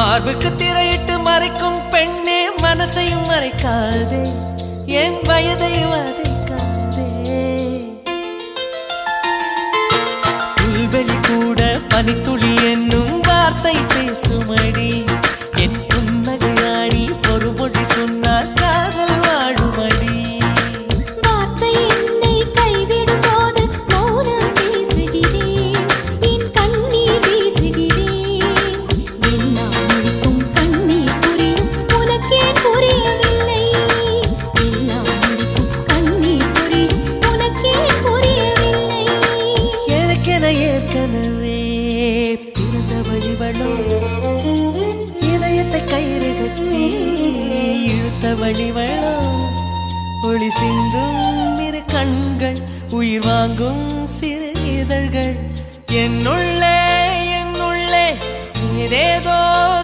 மார்புக்கு திரையிட்டு மறைக்கும் பெண்ணே மனசையும் மறைக்காதே என் வயதை வதைக்காதே. புல்வெளி கூட பனித்துளி என்னும் வார்த்தை பேசுமடி. ஏற்கனவே பிறந்த வழிவளோ இதயத்தை கயிறு கட்டி இழுத்த வழிவளோ ஒளி சிந்தும் இரு கண்கள் உயிர் வாங்கும் சிறு இதழ்கள். என்னுள்ளே